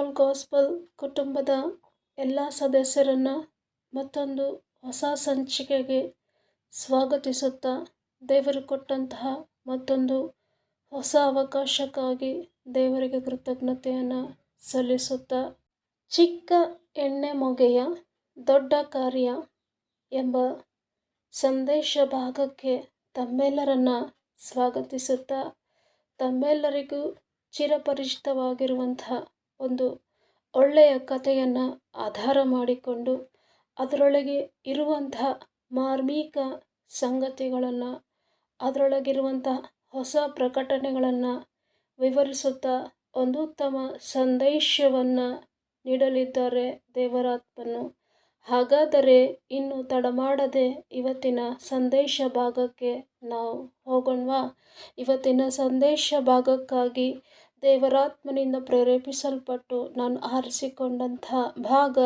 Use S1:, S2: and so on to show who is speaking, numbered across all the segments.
S1: All gospel ಕುಟುಂಬದ ಎಲ್ಲ ಸದಸ್ಯರನ್ನು ಮತ್ತೊಂದು ಹೊಸ ಸಂಚಿಕೆಗೆ ಸ್ವಾಗತಿಸುತ್ತಾ ದೇವರು ಕೊಟ್ಟಂತಹ ಮತ್ತೊಂದು ಹೊಸ ಅವಕಾಶಕ್ಕಾಗಿ ದೇವರಿಗೆ ಕೃತಜ್ಞತೆಯನ್ನು ಸಲ್ಲಿಸುತ್ತಾ ಚಿಕ್ಕ ಎಣ್ಣೆ ಮೊಗೆಯ ದೊಡ್ಡ ಕಾರ್ಯ ಎಂಬ ಸಂದೇಶ ಭಾಗಕ್ಕೆ ತಮ್ಮೆಲ್ಲರನ್ನ ಸ್ವಾಗತಿಸುತ್ತಾ ತಮ್ಮೆಲ್ಲರಿಗೂ ಚಿರಪರಿಚಿತವಾಗಿರುವಂತಹ ಒಂದು ಒಳ್ಳೆಯ ಕಥೆಯನ್ನು ಆಧಾರ ಮಾಡಿಕೊಂಡು ಅದರೊಳಗೆ ಇರುವಂತಹ ಮಾರ್ಮಿಕ ಸಂಗತಿಗಳನ್ನು ಅದರೊಳಗಿರುವಂಥ ಹೊಸ ಪ್ರಕಟಣೆಗಳನ್ನು ವಿವರಿಸುತ್ತಾ ಒಂದು ಉತ್ತಮ ಸಂದೇಶವನ್ನು ನೀಡಲಿದ್ದಾರೆ ದೇವರಾತ್ಮನು. ಹಾಗಾದರೆ ಇನ್ನು ತಡಮಾಡದೆ ಇವತ್ತಿನ ಸಂದೇಶ ಭಾಗಕ್ಕೆ ನಾವು ಹೋಗೋಣವಾ? ಇವತ್ತಿನ ಸಂದೇಶ ಭಾಗಕ್ಕಾಗಿ ದೇವರಾತ್ಮನಿಂದ ಪ್ರೇರೇಪಿಸಲ್ಪಟ್ಟು ನಾನು ಆರಿಸಿಕೊಂಡಂಥ ಭಾಗ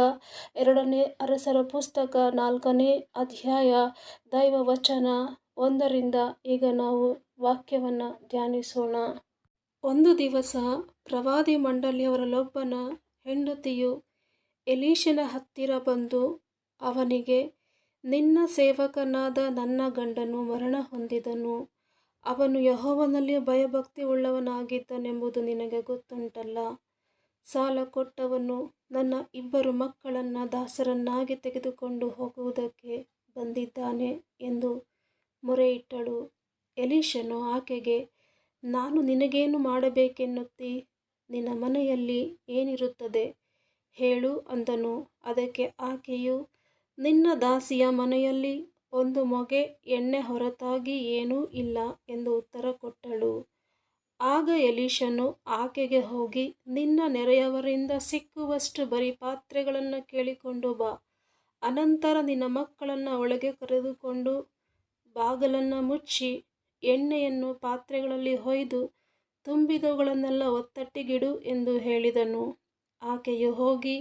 S1: ಎರಡನೇ ಅರಸರ ಪುಸ್ತಕ ನಾಲ್ಕನೇ ಅಧ್ಯಾಯ ದೈವ ವಚನ ಒಂದರಿಂದ ಈಗ ನಾವು ವಾಕ್ಯವನ್ನು ಧ್ಯಾನಿಸೋಣ. ಒಂದು ದಿವಸ ಪ್ರವಾದಿ ಮಂಡಳಿಯವರಲ್ಲೊಬ್ಬನ ಹೆಂಡತಿಯು ಎಲೀಶನ ಹತ್ತಿರ ಬಂದು ಅವನಿಗೆ, ನಿನ್ನ ಸೇವಕನಾದ ನನ್ನ ಗಂಡನು ಮರಣ ಹೊಂದಿದನು. ಅವನು ಯಹೋವನಲ್ಲಿ ಭಯಭಕ್ತಿ ಉಳ್ಳವನಾಗಿದ್ದನೆಂಬುದು ನಿನಗೆ ಗೊತ್ತುಂಟಲ್ಲ. ಸಾಲ ಕೊಟ್ಟವನು ನನ್ನ ಇಬ್ಬರು ಮಕ್ಕಳನ್ನು ದಾಸರನ್ನಾಗಿ ತೆಗೆದುಕೊಂಡು ಹೋಗುವುದಕ್ಕೆ ಬಂದಿದ್ದಾನೆ ಎಂದು ಮೊರೆಯಿಟ್ಟಳು. ಎಲೀಶನು ಆಕೆಗೆ, ನಾನು ನಿನಗೇನು ಮಾಡಬೇಕೆನ್ನುತ್ತಿ? ನಿನ್ನ ಮನೆಯಲ್ಲಿ ಏನಿರುತ್ತದೆ? ಹೇಳು ಅಂದನು. ಅದಕ್ಕೆ ಆಕೆಯು, ನಿನ್ನ ದಾಸಿಯ ಮನೆಯಲ್ಲಿ ಒಂದು ಮೊಗೆ ಎಣ್ಣೆ ಹೊರತಾಗಿ ಏನೂ ಇಲ್ಲ ಎಂದು ಉತ್ತರ ಕೊಟ್ಟಳು. ಆಗ ಯಲೀಶನು ಆಕೆಗೆ ಹೋಗಿ, ನಿನ್ನ ನೆರೆಯವರಿಂದ ಸಿಕ್ಕುವಷ್ಟು ಬರೀ ಪಾತ್ರೆಗಳನ್ನು ಕೇಳಿಕೊಂಡು ಬಾ. ಅನಂತರ ನಿನ್ನ ಮಕ್ಕಳನ್ನು ಒಳಗೆ ಕರೆದುಕೊಂಡು ಬಾಗಲನ್ನು ಮುಚ್ಚಿ, ಎಣ್ಣೆಯನ್ನು ಪಾತ್ರೆಗಳಲ್ಲಿ ಹೊಯ್ದು ತುಂಬಿದವುಗಳನ್ನೆಲ್ಲ ಒತ್ತಟ್ಟಿಗಿಡು ಎಂದು ಹೇಳಿದನು. ಆಕೆಯು ಹೋಗಿ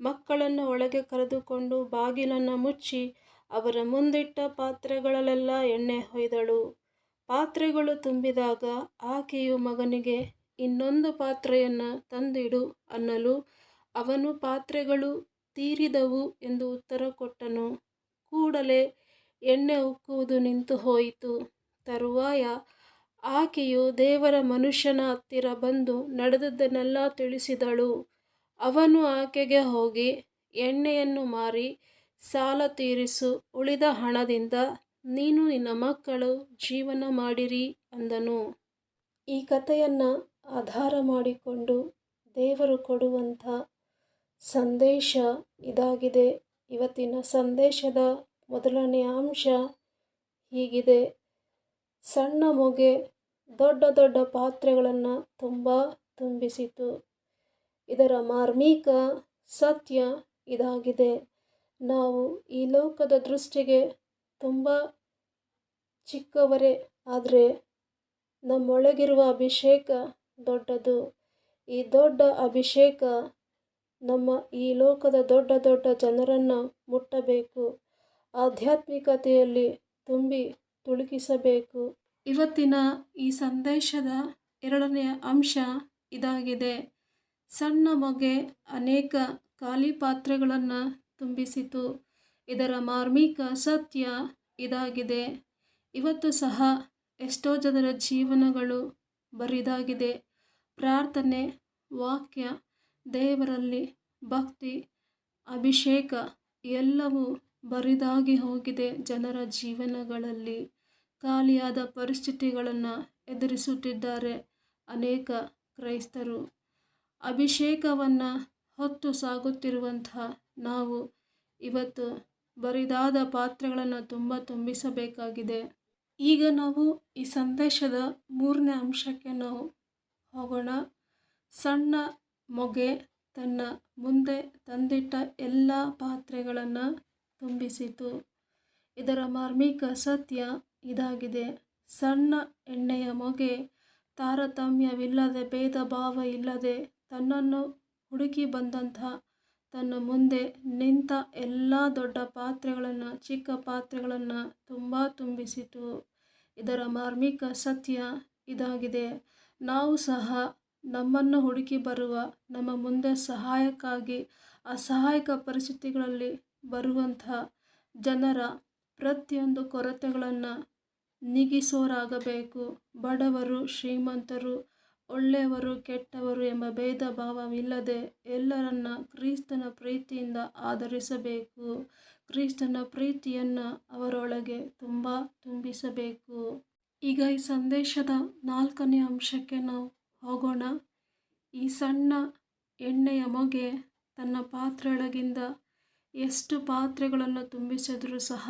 S1: ಮಕ್ಕಳನ್ನು ಒಳಗೆ ಕರೆದುಕೊಂಡು ಬಾಗಿಲನ್ನು ಮುಚ್ಚಿ ಅವರ ಮುಂದಿಟ್ಟ ಪಾತ್ರೆಗಳಲ್ಲೆಲ್ಲ ಎಣ್ಣೆ ಹೊಯ್ದಳು. ಪಾತ್ರೆಗಳು ತುಂಬಿದಾಗ ಆಕೆಯು ಮಗನಿಗೆ, ಇನ್ನೊಂದು ಪಾತ್ರೆಯನ್ನು ತಂದಿಡು ಅನ್ನಲು ಅವನು ಪಾತ್ರೆಗಳು ತೀರಿದವು ಎಂದು ಉತ್ತರ ಕೊಟ್ಟನು. ಕೂಡಲೇ ಎಣ್ಣೆ ಉಕ್ಕುವುದು ನಿಂತು ಹೋಯಿತು. ತರುವಾಯ ಆಕೆಯು ದೇವರ ಮನುಷ್ಯನ ಹತ್ತಿರ ಬಂದು ನಡೆದದ್ದನ್ನೆಲ್ಲ ತಿಳಿಸಿದಳು. ಅವನು ಆಕೆಗೆ ಹೋಗಿ ಎಣ್ಣೆಯನ್ನು ಮಾರಿ ಸಾಲ ತೀರಿಸು, ಉಳಿದ ಹಣದಿಂದ ನೀನು ನಿನ್ನ ಮಕ್ಕಳು ಜೀವನ ಮಾಡಿರಿ ಅಂದನು. ಈ ಕಥೆಯನ್ನು ಆಧಾರ ಮಾಡಿಕೊಂಡು ದೇವರು ಕೊಡುವಂಥ ಸಂದೇಶ ಇದಾಗಿದೆ. ಇವತ್ತಿನ ಸಂದೇಶದ ಮೊದಲನೆಯ ಅಂಶ ಹೀಗಿದೆ. ಸಣ್ಣ ಮೊಗೆ ದೊಡ್ಡ ದೊಡ್ಡ ಪಾತ್ರೆಗಳನ್ನು ತುಂಬ ತುಂಬಿಸಿತು. ಇದರ ಮಾರ್ಮಿಕ ಸತ್ಯ ಇದಾಗಿದೆ. ನಾವು ಈ ಲೋಕದ ದೃಷ್ಟಿಗೆ ತುಂಬ ಚಿಕ್ಕವರೇ, ಆದರೆ ನಮ್ಮೊಳಗಿರುವ ಅಭಿಷೇಕ ದೊಡ್ಡದು. ಈ ದೊಡ್ಡ ಅಭಿಷೇಕ ನಮ್ಮ ಈ ಲೋಕದ ದೊಡ್ಡ ದೊಡ್ಡ ಜನರನ್ನು ಮುಟ್ಟಬೇಕು, ಆಧ್ಯಾತ್ಮಿಕತೆಯಲ್ಲಿ ತುಂಬಿ ತುಳುಕಿಸಬೇಕು. ಇವತ್ತಿನ ಈ ಸಂದೇಶದ ಎರಡನೆಯ ಅಂಶ ಇದಾಗಿದೆ. ಸಣ್ಣ ಮೊಗೆ ಅನೇಕ ಖಾಲಿ ಪಾತ್ರೆಗಳನ್ನು ತುಂಬಿಸಿತು. ಇದರ ಮಾರ್ಮಿಕ ಸತ್ಯ ಇದಾಗಿದೆ. ಇವತ್ತು ಸಹ ಎಷ್ಟೋ ಜನರ ಜೀವನಗಳು ಬರಿದಾಗಿದೆ. ಪ್ರಾರ್ಥನೆ, ವಾಕ್ಯ, ದೇವರಲ್ಲಿ ಭಕ್ತಿ, ಅಭಿಷೇಕ ಎಲ್ಲವೂ ಬರಿದಾಗಿ ಹೋಗಿದೆ ಜನರ ಜೀವನಗಳಲ್ಲಿ. ಖಾಲಿಯಾದ ಪರಿಸ್ಥಿತಿಗಳನ್ನು ಎದುರಿಸುತ್ತಿದ್ದಾರೆ ಅನೇಕ ಕ್ರೈಸ್ತರು. ಅಭಿಷೇಕವನ್ನು ಹೊತ್ತು ಸಾಗುತ್ತಿರುವಂಥ ನಾವು ಇವತ್ತು ಬರಿದಾದ ಪಾತ್ರೆಗಳನ್ನು ತುಂಬ ತುಂಬಿಸಬೇಕಾಗಿದೆ. ಈಗ ನಾವು ಈ ಸಂದೇಶದ ಮೂರನೇ ಅಂಶಕ್ಕೆ ನಾವು ಹೋಗೋಣ. ಸಣ್ಣ ಮೊಗೆ ತನ್ನ ಮುಂದೆ ತಂದಿಟ್ಟ ಎಲ್ಲ ಪಾತ್ರೆಗಳನ್ನು ತುಂಬಿಸಿತು. ಇದರ ಮಾರ್ಮಿಕ ಸತ್ಯ ಇದಾಗಿದೆ. ಸಣ್ಣ ಎಣ್ಣೆಯ ಮೊಗೆ ತಾರತಮ್ಯವಿಲ್ಲದೆ ಭೇದ ಭಾವ ಇಲ್ಲದೆ ತನ್ನನ್ನು ಹುಡುಕಿ ಬಂದಂಥ ತನ್ನ ಮುಂದೆ ನಿಂತ ಎಲ್ಲ ದೊಡ್ಡ ಪಾತ್ರೆಗಳನ್ನು, ಚಿಕ್ಕ ಪಾತ್ರೆಗಳನ್ನು ತುಂಬ ತುಂಬಿಸಿತು. ಇದರ ಮಾರ್ಮಿಕ ಸತ್ಯ ಇದಾಗಿದೆ. ನಾವು ಸಹ ನಮ್ಮನ್ನು ಹುಡುಕಿ ಬರುವ, ನಮ್ಮ ಮುಂದೆ ಸಹಾಯಕ್ಕಾಗಿ ಅಸಹಾಯಕ ಪರಿಸ್ಥಿತಿಗಳಲ್ಲಿ ಬರುವಂಥ ಜನರ ಪ್ರತಿಯೊಂದು ಕೊರತೆಗಳನ್ನು ನೀಗಿಸೋರಾಗಬೇಕು. ಬಡವರು, ಶ್ರೀಮಂತರು ಒಳ್ಳೆಯವರು, ಕೆಟ್ಟವರು ಎಂಬ ಭೇದ ಭಾವವಿಲ್ಲದೆ ಎಲ್ಲರನ್ನ ಕ್ರಿಸ್ತನ ಪ್ರೀತಿಯಿಂದ ಆಧರಿಸಬೇಕು. ಕ್ರಿಸ್ತನ ಪ್ರೀತಿಯನ್ನು ಅವರೊಳಗೆ ತುಂಬ ತುಂಬಿಸಬೇಕು. ಈಗ ಈ ಸಂದೇಶದ ನಾಲ್ಕನೇ ಅಂಶಕ್ಕೆ ನಾವು ಹೋಗೋಣ. ಈ ಸಣ್ಣ ಎಣ್ಣೆಯ ಮೊಗೆ ತನ್ನ ಪಾತ್ರೆಯೊಳಗಿಂದ ಎಷ್ಟು ಪಾತ್ರೆಗಳನ್ನು ತುಂಬಿಸಿದರೂ ಸಹ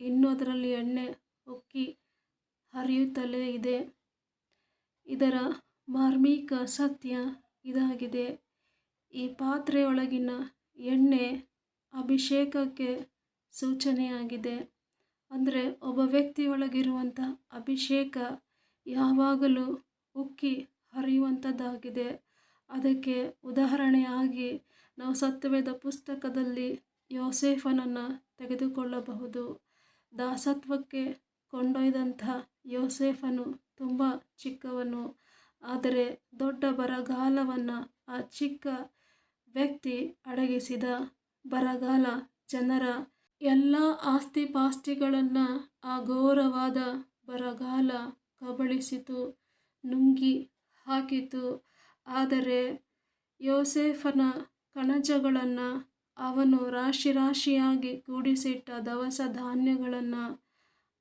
S1: ಇನ್ನೂ ಅದರಲ್ಲಿ ಎಣ್ಣೆ ಉಕ್ಕಿ ಹರಿಯುತ್ತಲೇ ಇದೆ. ಇದರ ಮಾರ್ಮಿಕ ಸತ್ಯ ಇದಾಗಿದೆ. ಈ ಪಾತ್ರೆಯೊಳಗಿನ ಎಣ್ಣೆ ಅಭಿಷೇಕಕ್ಕೆ ಸೂಚನೆಯಾಗಿದೆ. ಅಂದರೆ ಒಬ್ಬ ವ್ಯಕ್ತಿಯೊಳಗಿರುವಂಥ ಅಭಿಷೇಕ ಯಾವಾಗಲೂ ಉಕ್ಕಿ ಹರಿಯುವಂಥದ್ದಾಗಿದೆ. ಅದಕ್ಕೆ ಉದಾಹರಣೆಯಾಗಿ ನಾವು ಸತ್ಯವೇದ ಪುಸ್ತಕದಲ್ಲಿ ಯೋಸೇಫನನ್ನು ತೆಗೆದುಕೊಳ್ಳಬಹುದು. ದಾಸತ್ವಕ್ಕೆ ಕೊಂಡೊಯ್ದಂಥ ಯೋಸೇಫನು ತುಂಬ ಚಿಕ್ಕವನು. ಆದರೆ ದೊಡ್ಡ ಬರಗಾಲವನ್ನು ಆ ಚಿಕ್ಕ ವ್ಯಕ್ತಿ ಅಡಗಿಸಿದ ಬರಗಾಲ ಜನರ ಎಲ್ಲ ಆಸ್ತಿಪಾಸ್ತಿಗಳನ್ನು ಆ ಘೋರವಾದ ಬರಗಾಲ ಕಬಳಿಸಿತು, ನುಂಗಿ ಹಾಕಿತು. ಆದರೆ ಯೋಸೇಫನ ಕಣಜಗಳನ್ನು ಅವನು ರಾಶಿ ರಾಶಿಯಾಗಿ ಕೂಡಿಸಿಟ್ಟ ದವಸ ಧಾನ್ಯಗಳನ್ನು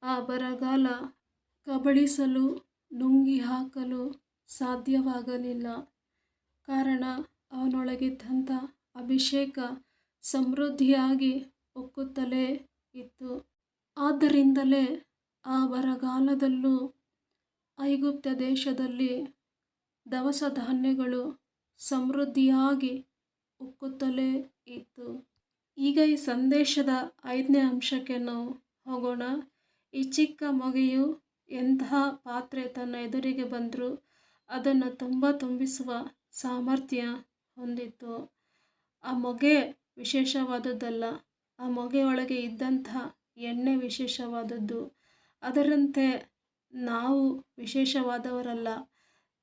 S1: ಆ ಬರಗಾಲ ಕಬಳಿಸಲು, ನುಂಗಿ ಹಾಕಲು ಸಾಧ್ಯವಾಗಲಿಲ್ಲ. ಕಾರಣ ಅವನೊಳಗಿದ್ದಂಥ ಅಭಿಷೇಕ, ಸಮೃದ್ಧಿಯಾಗಿ ಉಕ್ಕುತ್ತಲೇ ಇತ್ತು. ಆದ್ದರಿಂದಲೇ ಆ ಬರಗಾಲದಲ್ಲೂ ಐಗುಪ್ತ ದೇಶದಲ್ಲಿ ದವಸ ಧಾನ್ಯಗಳು ಸಮೃದ್ಧಿಯಾಗಿ ಉಕ್ಕುತ್ತಲೇ ಇತ್ತು. ಈಗ ಈ ಸಂದೇಶದ ಐದನೇ ಅಂಶಕ್ಕೆ ನಾವು ಹೋಗೋಣ. ಈ ಚಿಕ್ಕ ಮಗೆಯು ಎಂತಹ ಪಾತ್ರೆ ತನ್ನ ಎದುರಿಗೆ ಬಂದರೂ ಅದನ್ನು ತುಂಬ ತುಂಬಿಸುವ ಸಾಮರ್ಥ್ಯ ಹೊಂದಿತ್ತು. ಆ ಮೊಗೆ ವಿಶೇಷವಾದದ್ದಲ್ಲ, ಆ ಮೊಗೆಯೊಳಗೆ ಇದ್ದಂತಹ ಎಣ್ಣೆ ವಿಶೇಷವಾದದ್ದು. ಅದರಂತೆ ನಾವು ವಿಶೇಷವಾದವರಲ್ಲ,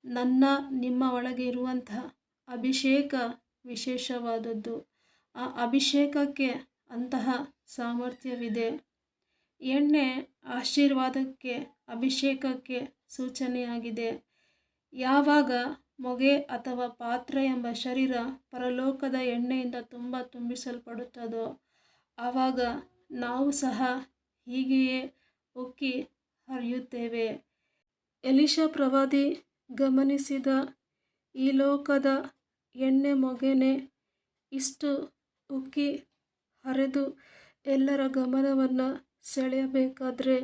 S1: ನನ್ನ, ನಿಮ್ಮ ಒಳಗೆ ಇರುವಂಥ ಅಭಿಷೇಕ ವಿಶೇಷವಾದದ್ದು. ಆ ಅಭಿಷೇಕಕ್ಕೆ ಅಂತಹ ಸಾಮರ್ಥ್ಯವಿದೆ. ಎಣ್ಣೆ ಆಶೀರ್ವಾದಕ್ಕೆ, ಅಭಿಷೇಕಕ್ಕೆ ಸೂಚನೆಯಾಗಿದೆ. ಯಾವಾಗ ಮೊಗೆ ಅಥವಾ ಪಾತ್ರ ಎಂಬ ಶರೀರ ಪರಲೋಕದ ಎಣ್ಣೆಯಿಂದ ತುಂಬ ತುಂಬಿಸಲ್ಪಡುತ್ತದೋ, ಆವಾಗ ನಾವು ಸಹ ಹೀಗೆಯೇ ಉಕ್ಕಿ ಹರಿಯುತ್ತೇವೆ. ಎಲಿಶ ಪ್ರವಾದಿ ಗಮನಿಸಿದ ಈ ಲೋಕದ ಎಣ್ಣೆ ಮೊಗೆನೆ ಇಷ್ಟು ಉಕ್ಕಿ ಹರಿದು ಎಲ್ಲರ ಗಮನವನ್ನು ಸೆಳೆಯಬೇಕಾದರೆ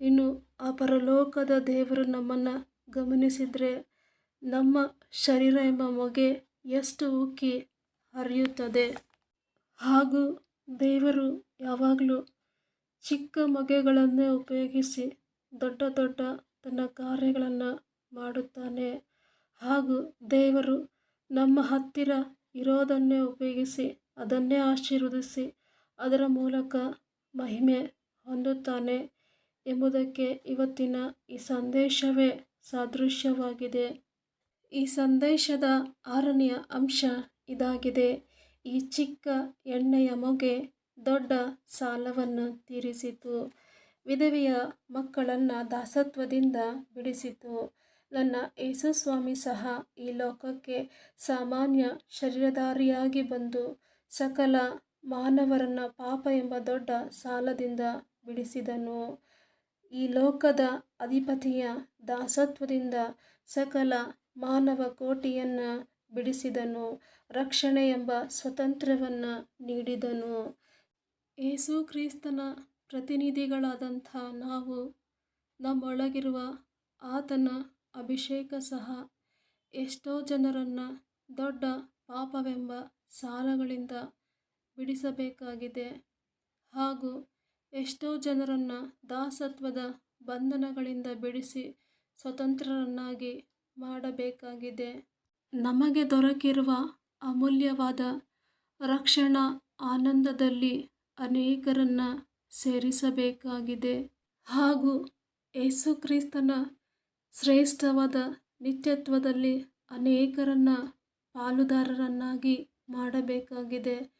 S1: ಇನ್ನು ಆ ಪರಲೋಕದ ದೇವರು ನಮ್ಮನ್ನು ಗಮನಿಸಿದರೆ ನಮ್ಮ ಶರೀರ ಎಂಬ ಮೊಗೆ ಎಷ್ಟು ಉಕ್ಕಿ ಹರಿಯುತ್ತದೆ. ಹಾಗೂ ದೇವರು ಯಾವಾಗಲೂ ಚಿಕ್ಕ ಮೊಗೆಗಳನ್ನೇ ಉಪಯೋಗಿಸಿ ದೊಡ್ಡ ದೊಡ್ಡ ತನ್ನ ಕಾರ್ಯಗಳನ್ನು ಮಾಡುತ್ತಾನೆ. ಹಾಗೂ ದೇವರು ನಮ್ಮ ಹತ್ತಿರ ಇರೋದನ್ನೇ ಉಪಯೋಗಿಸಿ ಅದನ್ನೇ ಆಶೀರ್ವದಿಸಿ ಅದರ ಮೂಲಕ ಮಹಿಮೆ ಹೊಂದುತ್ತಾನೆ ಎಂಬುದಕ್ಕೆ ಇವತ್ತಿನ ಈ ಸಂದೇಶವೇ. ಸಾದೃಶ್ಯವಾಗಿದೆ. ಈ ಸಂದೇಶದ ಆರನೆಯ ಅಂಶ ಇದಾಗಿದೆ. ಈ ಚಿಕ್ಕ ಎಣ್ಣೆಯ ಮೊಗೆ ದೊಡ್ಡ ಸಾಲವನ್ನು ತೀರಿಸಿತು. ವಿಧವೆಯ ಮಕ್ಕಳನ್ನು ದಾಸತ್ವದಿಂದ ಬಿಡಿಸಿತು. ನನ್ನ ಯೇಸುಸ್ವಾಮಿ ಸಹ ಈ ಲೋಕಕ್ಕೆ ಸಾಮಾನ್ಯ ಶರೀರಧಾರಿಯಾಗಿ ಬಂದು ಸಕಲ ಮಾನವರನ್ನ ಪಾಪ ಎಂಬ ದೊಡ್ಡ ಸಾಲದಿಂದ ಬಿಡಿಸಿದನು. ಈ ಲೋಕದ ಅಧಿಪತಿಯ ದಾಸತ್ವದಿಂದ ಸಕಲ ಮಾನವ ಕೋಟಿಯನ್ನು ಬಿಡಿಸಿದನು ರಕ್ಷಣೆ ಎಂಬ ಸ್ವತಂತ್ರವನ್ನು ನೀಡಿದನು. ಯೇಸು ಕ್ರಿಸ್ತನ ಪ್ರತಿನಿಧಿಗಳಾದಂಥ ನಾವು, ನಮ್ಮೊಳಗಿರುವ ಆತನ ಅಭಿಷೇಕ ಸಹ ಎಷ್ಟೋ ಜನರನ್ನು ದೊಡ್ಡ ಪಾಪವೆಂಬ ಸಾಲಗಳಿಂದ ಬಿಡಿಸಬೇಕಾಗಿದೆ. ಹಾಗೂ ಎಷ್ಟೋ ಜನರನ್ನು ದಾಸತ್ವದ ಬಂಧನಗಳಿಂದ ಬಿಡಿಸಿ ಸ್ವತಂತ್ರರನ್ನಾಗಿ ಮಾಡಬೇಕಾಗಿದೆ. ನಮಗೆ ದೊರಕಿರುವ ಅಮೂಲ್ಯವಾದ ರಕ್ಷಣಾ ಆನಂದದಲ್ಲಿ ಅನೇಕರನ್ನು ಸೇರಿಸಬೇಕಾಗಿದೆ. ಹಾಗೂ ಯೇಸುಕ್ರಿಸ್ತನ ಶ್ರೇಷ್ಠವಾದ ನಿತ್ಯತ್ವದಲ್ಲಿ ಅನೇಕರನ್ನು ಪಾಲುದಾರರನ್ನಾಗಿ ಮಾಡಬೇಕಾಗಿದೆ.